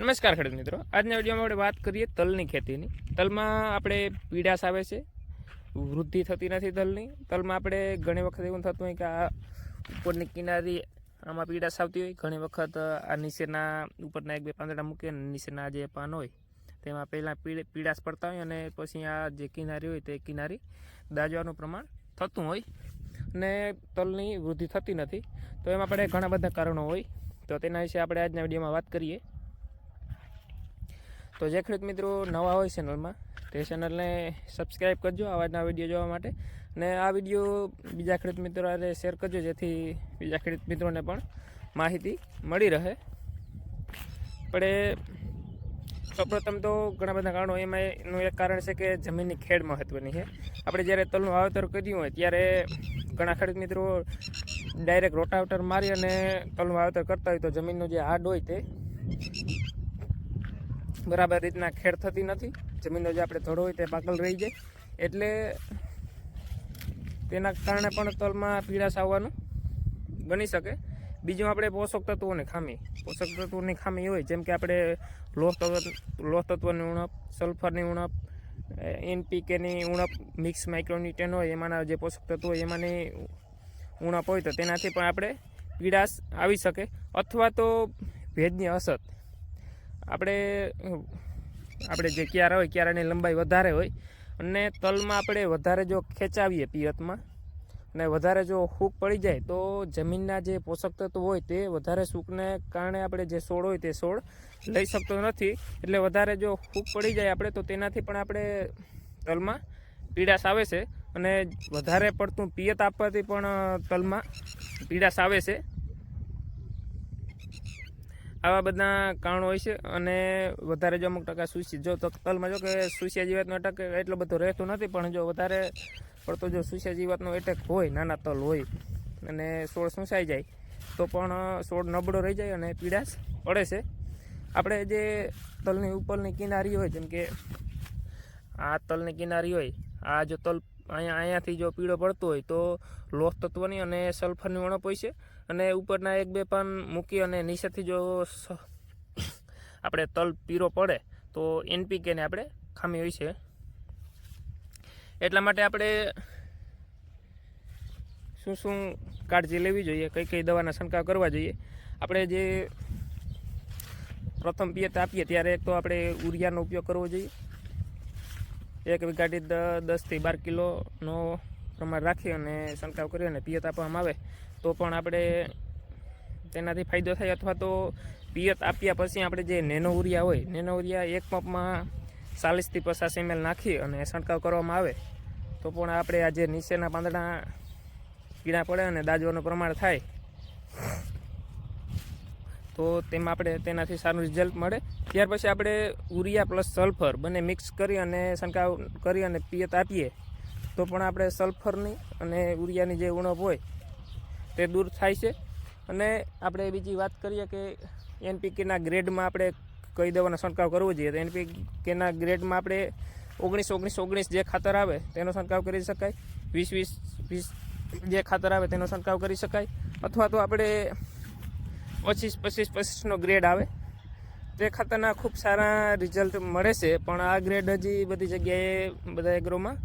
નમસ્કાર ખેડૂત મિત્રો. આજના વિડીયોમાં આપણે વાત કરીએ તલની ખેતીની. તલમાં આપણે પીડાશ આવે છે. વૃદ્ધિ થતી નથી તલની. તલમાં આપણે ઘણી વખત એવું થતું હોય કે આ ઉપરની કિનારી આમાં પીડાશ આવતી હોય. ઘણી વખત આ નીચેના ઉપરના એક બે પાંદડા મૂકીએ નીચેના જે પાન હોય, તેમાં પહેલાં પીડ, પીડાશ પડતા હોય અને પછી આ જે કિનારી હોય તે કિનારી દાજવાનું પ્રમાણ થતું હોય અને તલની વૃદ્ધિ થતી નથી. તો એમાં આપણે ઘણા બધા કારણો હોય. તો તેના વિશે આપણે આજના વિડીયોમાં વાત કરીએ. તો જે ખેડૂત મિત્રો નવા હોય ચેનલમાં, તે ચેનલને સબસ્ક્રાઈબ કરજો આવાજના વીડિયો જોવા માટે. અને આ વીડિયો બીજા ખેડૂત મિત્રો શેર કરજો, જેથી બીજા ખેડૂત મિત્રોને પણ માહિતી મળી રહે. આપણે સૌપ્રથમ તો ઘણા બધા કારણો એમાં એનું એક કારણ છે કે જમીનની ખેડ મહત્ત્વની છે. આપણે જ્યારે તલનું વાવેતર કર્યું હોય, ત્યારે ઘણા ખેડૂત મિત્રો ડાયરેક્ટ રોટાવેટર મારી અને તલનું વાવેતર કરતા હોય તો જમીનનું જે હાડ હોય તે બરાબર રીતના ખેડ થતી નથી. જમીનનો જે આપણે ધડો હોય તે પાકલ રહી જાય. એટલે તેના કારણે પણ તલમાં પીળાશ આવવાનું બની શકે. બીજું આપણે પોષક તત્વોની ખામી. પોષક તત્વોની ખામી હોય, જેમ કે આપણે લોહ તત્વ, લોહ તત્વની ઉણપ, સલ્ફરની ઉણપ એનપીકેની ઉણપ, મિક્સ માઇક્રોન્યુટ્રન હોય, એમાંના જે પોષક તત્વો હોય, એમાંની ઉણપ હોય, તો તેનાથી પણ આપણે પીડાશ આવી શકે. અથવા તો ભેજની અસર આપણે આપણે જે ક્યારા હોય, ક્યારાની લંબાઈ વધારે હોય, અને તલમાં આપણે વધારે જો ખેંચાવીએ પિયતમાં, અને વધારે જો હૂક પડી જાય, તો જમીનના જે પોષક તત્વો હોય તે વધારે સૂકને કારણે આપણે જે છોડ હોય તે છોડ લઈ શકતો નથી. એટલે વધારે જો હૂક પડી જાય આપણે, તો તેનાથી પણ આપણે તલમાં પીડાશ આવે છે. અને વધારે પડતું પિયત આપવાથી પણ તલમાં પીડાશ આવે છે. આવા બધા કારણો હોય છે અને વધારે જો અમુક ટકા સુસી જો તલમાં જો કે સુસિયા જીવાતનો અટક એટલો બધો રહેતો નથી, પણ જો વધારે પડતો જો સુસિયા જીવાતનો એટેક હોય, નાના તલ હોય, અને છોડ સૂંસાઈ જાય, તો પણ છોડ નબળો રહી જાય અને પીડાશ પડે છે. આપણે જે તલની ઉપરની કિનારી હોય, જેમ કે આ તલની કિનારી હોય, આ જો તલ અહીંયા અહીંયાથી જો પીળો પડતો હોય, તો લોહ તત્વની અને સલ્ફરની ઉણપ હોય છે. અને ઉપરના એક બે પાન મૂકી અને નીચેથી જો આપણે તલ પીરો પડે, તો એનપીકેને આપણે ખામી હોય છે. એટલા માટે આપણે શું શું કાળજી લેવી જોઈએ, કઈ કઈ દવાના છંટકાવ કરવા જોઈએ. આપણે જે પ્રથમ પિયત આપીએ ત્યારે એક તો આપણે ઉરિયાનો ઉપયોગ કરવો જોઈએ. એક વીઘાથી દ- દસથી બાર કિલોનો પ્રમાણ રાખી અને છંટકાવ કરી અને પિયત આપવામાં આવે, તો પણ આપણે તેનાથી ફાયદો થાય અથવા તો પિયત આપ્યા પછી આપણે જે નેનો ઉરિયા હોય, નેનો ઉરિયા એક પંપમાં ચાલીસથી પચાસ એમએલ નાખી અને છંટકાવ કરવામાં આવે, તો પણ આપણે આ જે નીચેના પાંદડા પીળા પડે અને દાજવાનું પ્રમાણ થાય, તો તેમાં આપણે તેનાથી સારું રિઝલ્ટ મળે. ત્યાર પછી આપણે ઉરિયા પ્લસ સલ્ફર બંને મિક્સ કરી અને છંટકાવ કરી અને પિયત આપીએ. તો પણ આપણે સલ્ફરની અને યુરિયાની જે ઉણપ હોય તે દૂર થાય છે. અને આપણે બીજી વાત કરીએ કે એનપીકેના ગ્રેડમાં આપણે કઈ દવાનો છંટકાવ કરવો જોઈએ? તો એનપીકેના ગ્રેડમાં આપણે ઓગણીસ ઓગણીસ ઓગણીસ જે ખાતર આવે તેનો છંટકાવ કરી શકાય. વીસ વીસ વીસ જે ખાતર આવે તેનો છંટકાવ કરી શકાય. અથવા તો આપણે પચીસ પચીસ, પચીસનો ગ્રેડ આવે. તે ખાતરના ખૂબ સારા રિઝલ્ટ મળે છે, પણ આ ગ્રેડ હજી બધી જગ્યાએ બધા એગ્રોમાં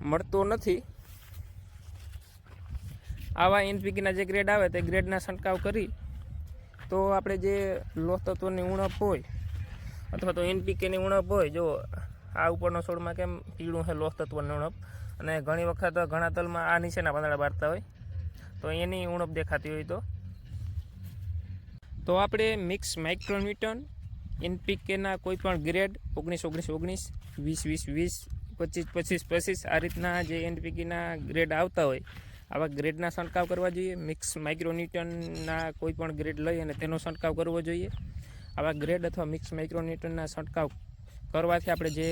મળતો નથી. આવા એનપીકીના જે ગ્રેડ આવે તે ગ્રેડના છંટકાવ કરી તો આપણે જે લોહ તત્વોની ઉણપ હોય અથવા તો એનપીકેની ઉણપ હોય, જો આ ઉપરનો છોડમાં કેમ પીળું છે લોહ તત્વની ઉણપ? અને ઘણી વખત ઘણા તલમાં આ નીચેના પાંદડા બારતા હોય, તો એની ઉણપ દેખાતી હોય તો. તો આપણે મિક્સ માઇક્રોન્યુટન એનપીકેના કોઈ પણ ગ્રેડ ઓગણીસ ઓગણીસ ઓગણીસ, વીસ વીસ વીસ પચીસ પચીસ પચીસ આ રીતના જે એનપીકેના ગ્રેડ આવતા હોય, આવા ગ્રેડના છંટકાવ કરવા જોઈએ. મિક્સ માઇક્રોન્યુટનના કોઈ પણ ગ્રેડ લઈ અને તેનો છંટકાવ કરવો જોઈએ. આવા ગ્રેડ અથવા મિક્સ માઇક્રોન્યુટનના છંટકાવ કરવાથી આપણે જે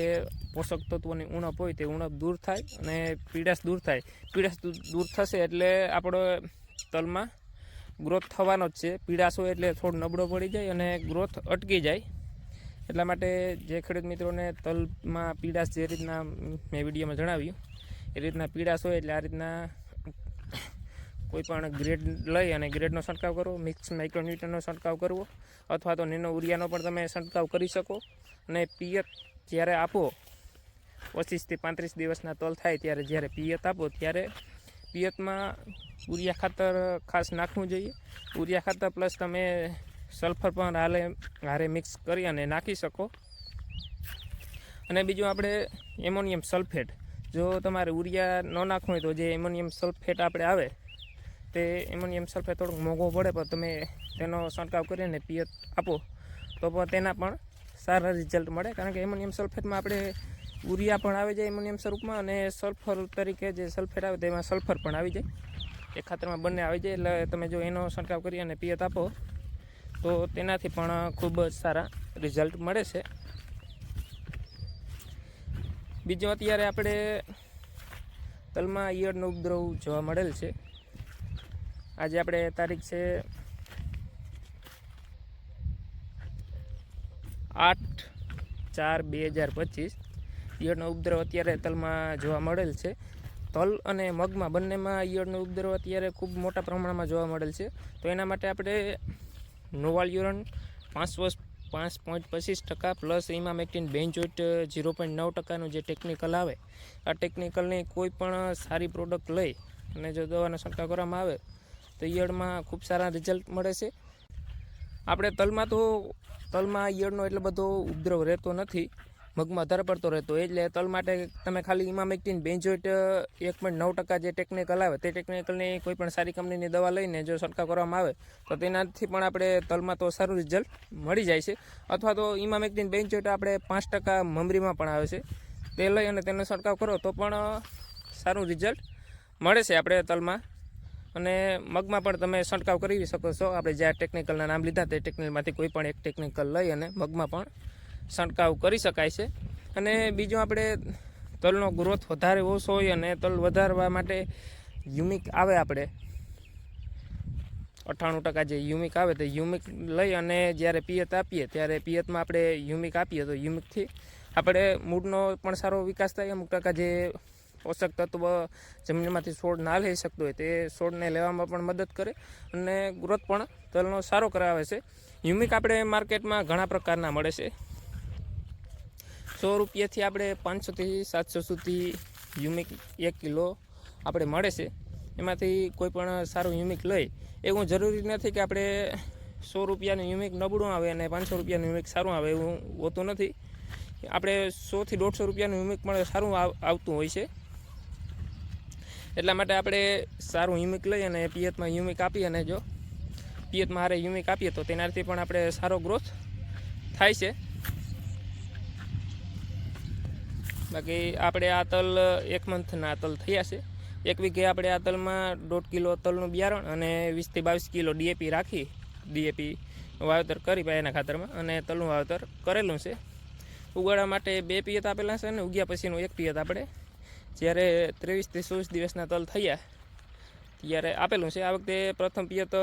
પોષક તત્વોની ઉણપ હોય તે ઉણપ દૂર થાય અને પીડાશ દૂર થાય. પીડાશ દૂર થશે એટલે આપણો તલમાં ગ્રોથ થવાનો જ છે. પીડાશ હોય એટલે થોડો નબળો પડી જાય અને ગ્રોથ અટકી જાય. એટલા માટે જે ખેડૂત મિત્રોને તલમાં પીડાશ જે રીતના મેં વિડીયોમાં જણાવ્યું, એ રીતના પીડાશ હોય એટલે આ રીતના કોઈપણ ગ્રેડ લઈ અને ગ્રેડનો છંટકાવ કરવો, મિક્સ માઇક્રોન્યુટનનો છંટકાવ કરવો, અથવા તો નેનો ઉરિયાનો પણ તમે છંટકાવ કરી શકો અને પિયત જ્યારે આપો પચીસથી પાંત્રીસ દિવસના તલ થાય ત્યારે જ્યારે પિયત આપો ત્યારે પિયતમાં ઉરિયા ખાતર ખાસ નાખવું જોઈએ. ઉરિયા ખાતર પ્લસ તમે સલ્ફર પણ હાલે, હારે મિક્સ કરી અને નાખી શકો. અને બીજું આપણે એમોનિયમ સલ્ફેટ. જો તમારે ઉરિયા ન નાખવું હોય તો જે એમોનિયમ સલ્ફેટ આપણે આવે, તે એમોનિયમ સલ્ફેટ થોડુંક મોંઘો પડે, પણ તમે તેનો છંટકાવ કરીને પિયત આપો. તો પણ તેના પણ સારા રિઝલ્ટ મળે, કારણ કે એમોનિયમ સલ્ફેટમાં આપણે ઉરિયા પણ આવી જાય એમોનિયમ સ્વરૂપમાં, અને સલ્ફર તરીકે જે સલ્ફેટ આવે તેમાં સલ્ફર પણ આવી જાય. એ ખાતરમાં બંને આવી જાય, એટલે તમે જો એનો છંટકાવ કરી અને પિયત આપો. તો તેનાથી પણ ખૂબ જ સારા રિઝલ્ટ મળે છે. બીજો અત્યારે આપણે તલમાં ઈયળનો ઉપદ્રવ જોવા મળેલ છે. આજે આપણે તારીખ છે આઠ ચાર બે હજાર પચીસ. ઈયળનો ઉપદ્રવ અત્યારે તલમાં જોવા મળેલ છે. તલ અને મગમાં બંનેમાં ઈયળનો ઉપદ્રવ અત્યારે ખૂબ મોટા પ્રમાણમાં જોવા મળેલ છે. તો એના માટે આપણે નોવાલ યુરન પાંચ વર્ષ, પાંચ પોઈન્ટ પચીસ ટકા પ્લસ એમાં મેક્ટિન બેન્ચોઇટ ઝીરો પોઈન્ટ નવ ટકાનું જે ટેકનિકલ આવે, આ ટેકનિકલની કોઈ પણ સારી પ્રોડક્ટ લઈ અને જો દવાનો છંટકાવ કરવામાં આવે, તો ઈયળમાં ખૂબ સારા રિઝલ્ટ મળે છે. આપણે તલમાં તો, તલમાં ઈયળનો એટલો બધો ઉપદ્રવ રહેતો નથી. મગમાં વધારે પડતો રહેતો. એટલે તલ માટે તમે ખાલી ઇમામેક્ટિન બેન્જોઇટ એક પોઈન્ટ નવ ટકા જે ટેકનિકલ આવે, તે ટેકનિકલની કોઈ પણ સારી કંપનીની દવા લઈને જો છંટકાવ કરવામાં આવે, તો તેનાથી પણ આપણે તલમાં તો સારું રિઝલ્ટ મળી જાય છે. અથવા તો ઇમામેક્ટિન બેન્જોઇટ આપણે પાંચ ટકા મમરીમાં પણ આવે છે. તે લઈ અને તેનો છંટકાવ કરો તો પણ સારું રિઝલ્ટ મળે છે આપણે તલમાં. અને મગમાં પણ તમે છંટકાવ કરી શકો છો. આપણે જ્યાં ટેકનિકલના નામ લીધા તે ટેકનિકલમાંથી કોઈ પણ એક ટેકનિકલ લઈ અને મગમાં પણ છંટકાવ કરી શકાય છે. અને બીજું આપણે તલનો ગ્રોથ વધારે ઓછો હોય અને તલ વધારવા માટે યુમિક આવે આપણે. અઠ્ઠાણું ટકા જે યુમિક આવે તો યુમિક લઈ અને જ્યારે પિયત આપીએ ત્યારે પિયતમાં આપણે યુમિક આપીએ તો યુમિકથી આપણે મૂળનો પણ સારો વિકાસ થાય. અમુક ટકા જે પોષક તત્વ જમીનમાંથી છોડ ના લઈ શકતો હોય તે છોડને લેવામાં પણ મદદ કરે અને ગ્રોથ પણ તલનો સારો કરાવે છે. યુમિક આપણે માર્કેટમાં ઘણા પ્રકારના મળે છે. સો રૂપિયાથી આપણે પાંચસોથી સાતસો સુધી યુમિક એક કિલો આપણે મળે છે. એમાંથી કોઈ પણ સારું યુમિક લઈ, એવું જરૂરી નથી કે આપણે સો રૂપિયાનું યુમિક નબળું આવે અને પાંચસો રૂપિયાનું યુમિક સારું આવે એવું હોતું નથી. આપણે સોથી દોઢસો રૂપિયાનું યુમિક પણ સારું આવ- આવતું હોય છે. એટલા માટે આપણે સારું યુમિક લઈ અને પિયતમાં યુમિક આપી અને જો પિયતમાં હારે યુમિક આપીએ તો તેનાથી પણ આપણે સારો ગ્રોથ થાય છે. બાકી આપણે આ તલ એક મંથના તલ થયા છે. એક વીઘે આપણે આ તલમાં દોઢ કિલો તલનું બિયારણ અને વીસથી બાવીસ કિલો ડીએપી રાખી, ડીએપી વાવેતર કરી પાયાના ખાતરમાં અને તલનું વાવેતર કરેલું છે. ઉગાડવા માટે બે પિયત આપેલા છે અને ઉગ્યા પછીનું એક પિયત આપણે. જ્યારે ત્રેવીસથી ચોવીસ દિવસના તલ થયા, ત્યારે આપેલું છે. આ વખતે પ્રથમ પિયત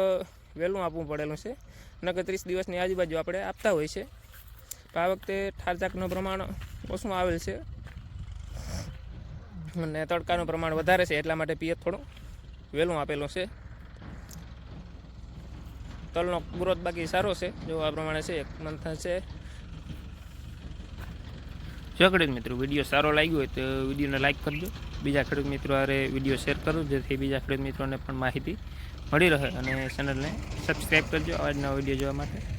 વહેલું આપવું પડેલું છે. નકર ત્રીસ દિવસની આજુબાજુ આપણે આપતા હોય છે. આ વખતે ઠારચાકનું પ્રમાણ ઓછું આવેલ છે. અને તડકાનું પ્રમાણ વધારે છે એટલા માટે પિયત થોડું વહેલું આપેલું છે. તલનો ગ્રોથ બાકી સારો છે, જો આ પ્રમાણે છે, એક મંથ છે. જો ખેડૂત મિત્રો, વીડિયો સારો લાગ્યો હોય તો વિડીયોને લાઈક કરજો. બીજા ખેડૂત મિત્રો આરે વીડિયો શેર કરજો જેથી બીજા ખેડૂત મિત્રોને પણ માહિતી મળી રહે અને ચેનલને સબસ્ક્રાઈબ કરજો. આજનો વીડિયો જોવા માટે